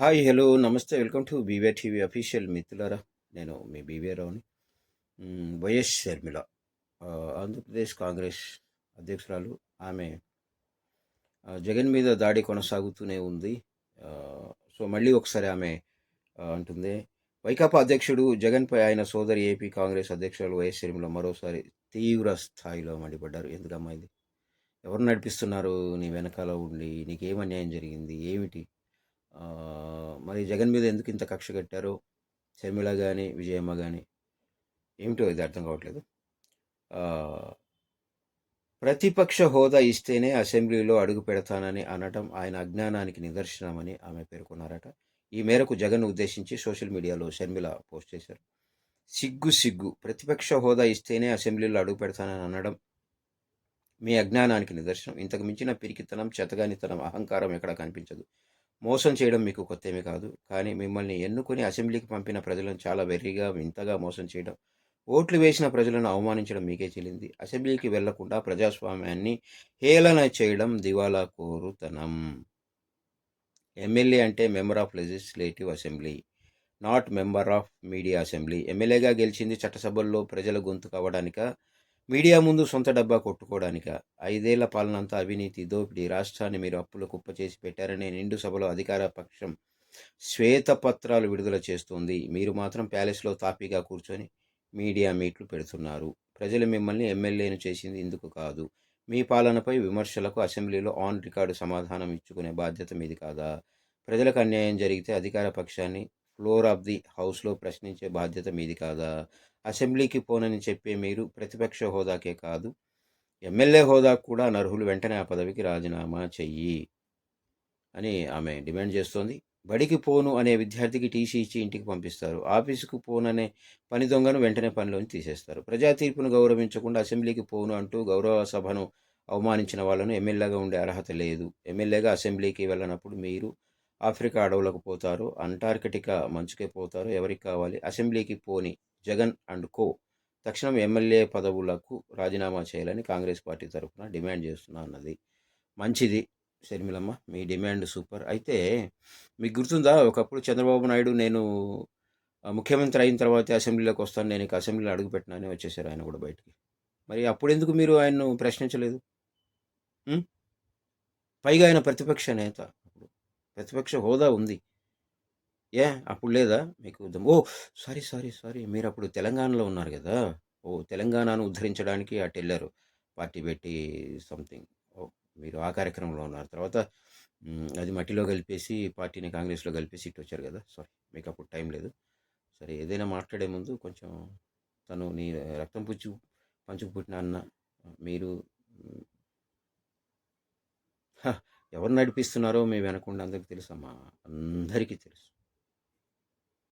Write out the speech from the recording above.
Hi hello నమస్తే. Welcome to బీవే TV official మిత్రులరా. నేను మీ బీవే రావుని. వైఎస్ షర్మిల ఆంధ్రప్రదేశ్ కాంగ్రెస్ అధ్యక్షురాలు. ఆమె జగన్ మీద దాడి కొనసాగుతూనే ఉంది. సో మళ్ళీ ఒకసారి ఆమె అంటుంది వైకాపా అధ్యక్షుడు జగన్పై ఆయన సోదరి ఏపీ కాంగ్రెస్ అధ్యక్షురాలు వైఎస్ షర్మిల మరోసారి తీవ్ర స్థాయిలో మండిపడ్డారు. ఎందుకమ్మా ఇది? ఎవరు నడిపిస్తున్నారు నీ వెనకాల ఉండి? నీకేం అన్యాయం జరిగింది? ఏమిటి? మరి జగన్ మీద ఎందుకు ఇంత కక్ష కట్టారు? షర్మిల కానీ విజయమ్మ కానీ ఏమిటో ఇది అర్థం కావట్లేదు. ప్రతిపక్ష హోదా ఇస్తేనే అసెంబ్లీలో అడుగు పెడతానని అనటం ఆయన అజ్ఞానానికి నిదర్శనమని ఆమె పేర్కొన్నారట. ఈ మేరకు జగన్ ఉద్దేశించి సోషల్ మీడియాలో షర్మిల పోస్ట్ చేశారు. సిగ్గు సిగ్గు ప్రతిపక్ష హోదా ఇస్తేనే అసెంబ్లీలో అడుగు పెడతానని అనడం మీ అజ్ఞానానికి నిదర్శనం. ఇంతకు మించిన పిరికితనం చెతగానితనం అహంకారం ఎక్కడ కనిపించదు. మోసం చేయడం మీకు కొత్తేమీ కాదు. కానీ మిమ్మల్ని ఎన్నుకొని అసెంబ్లీకి పంపిన ప్రజలను చాలా వెర్రిగా వింతగా మోసం చేయడం ఓట్లు వేసిన ప్రజలను అవమానించడం మీకే చెల్లింది. అసెంబ్లీకి వెళ్ళకుండా ప్రజాస్వామ్యాన్ని హేళన చేయడం దివాలా కోరుతనం. ఎమ్మెల్యే అంటే member of legislative assembly not member of media assembly. ఎమ్మెల్యేగా గెలిచింది చట్టసభల్లో ప్రజల గొంతు కావడానిక? మీడియా ముందు సొంత డబ్బా కొట్టుకోవడానిక? ఐదేళ్ళ పాలనంతా అవినీతి దోపిడీ రాష్ట్రాన్ని మీరు అప్పులు కుప్పచేసి పెట్టారనే నిండు సభలో అధికార పక్షం శ్వేతపత్రాలు విడుదల చేస్తోంది. మీరు మాత్రం ప్యాలెస్లో తాపీగా కూర్చొని మీడియా మీట్లు పెడుతున్నారు. ప్రజలు మిమ్మల్ని ఎమ్మెల్యేను చేసింది ఇందుకు కాదు. మీ పాలనపై విమర్శలకు అసెంబ్లీలో ఆన్ రికార్డు సమాధానం ఇచ్చుకునే బాధ్యత మీది కాదా? ప్రజలకు అన్యాయం జరిగితే అధికార పక్షాన్ని ఫ్లోర్ ఆఫ్ ది హౌస్లో ప్రశ్నించే బాధ్యత మీది కాదా? అసెంబ్లీకి పోనని చెప్పే మీరు ప్రతిపక్ష హోదాకే కాదు. ఎమ్మెల్యే హోదా కూడా అనర్హులు వెంటనే ఆ పదవికి రాజీనామా చెయ్యి అని ఆమె డిమాండ్ చేస్తోంది. బడికి పోను అనే విద్యార్థికి టీసీ ఇచ్చి ఇంటికి పంపిస్తారు. ఆఫీసుకు పోననే పని దొంగను వెంటనే పనిలోని తీసేస్తారు. ప్రజా తీర్పును గౌరవించకుండా అసెంబ్లీకి పోను అంటూ గౌరవ సభను అవమానించిన వాళ్ళను ఎమ్మెల్యేగా ఉండే అర్హత లేదు. ఎమ్మెల్యేగా అసెంబ్లీకి వెళ్ళినప్పుడు మీరు ఆఫ్రికా అడవులకు పోతారు. అంటార్కిటికా మంచుకే పోతారు. ఎవరికి కావాలి? అసెంబ్లీకి పోని జగన్ అండ్ కో తక్షణం ఎమ్మెల్యే పదవులకు రాజీనామా చేయాలని కాంగ్రెస్ పార్టీ తరఫున డిమాండ్ చేస్తున్నా అన్నది. మంచిది షర్మిలమ్మ. మీ డిమాండ్ సూపర్. అయితే మీకు గుర్తుందా? ఒకప్పుడు చంద్రబాబు నాయుడు నేను ముఖ్యమంత్రి అయిన తర్వాత అసెంబ్లీలోకి వస్తాను. నేను ఇక అసెంబ్లీలో అడుగు వచ్చేసారు ఆయన కూడా బయటికి. మరి అప్పుడు ఎందుకు మీరు ఆయన్ను ప్రశ్నించలేదు? పైగా ఆయన ప్రతిపక్ష నేత. ప్రతిపక్ష హోదా ఉంది. ఏ అప్పుడు లేదా? మీకు ఓ సారీ సారీ సారీ. మీరు అప్పుడు తెలంగాణలో ఉన్నారు కదా? ఓ తెలంగాణను ఉద్ధరించడానికి అటు వెళ్ళారు. పార్టీ పెట్టి సంథింగ్ ఓ మీరు ఆ కార్యక్రమంలో ఉన్నారు. తర్వాత అది మట్టిలో కలిపేసి పార్టీని కాంగ్రెస్లో కలిపేసి ఇటు వచ్చారు కదా? సారీ మీకు అప్పుడు టైం లేదు. సరే ఏదైనా మాట్లాడే ముందు కొంచెం తను నీ రక్తం పుచ్చు పంచుకు పుట్టిన అన్న మీరు ఎవరు నడిపిస్తున్నారో మీ వెనకుండా అందరికీ తెలుసమ్మా అందరికీ తెలుసు.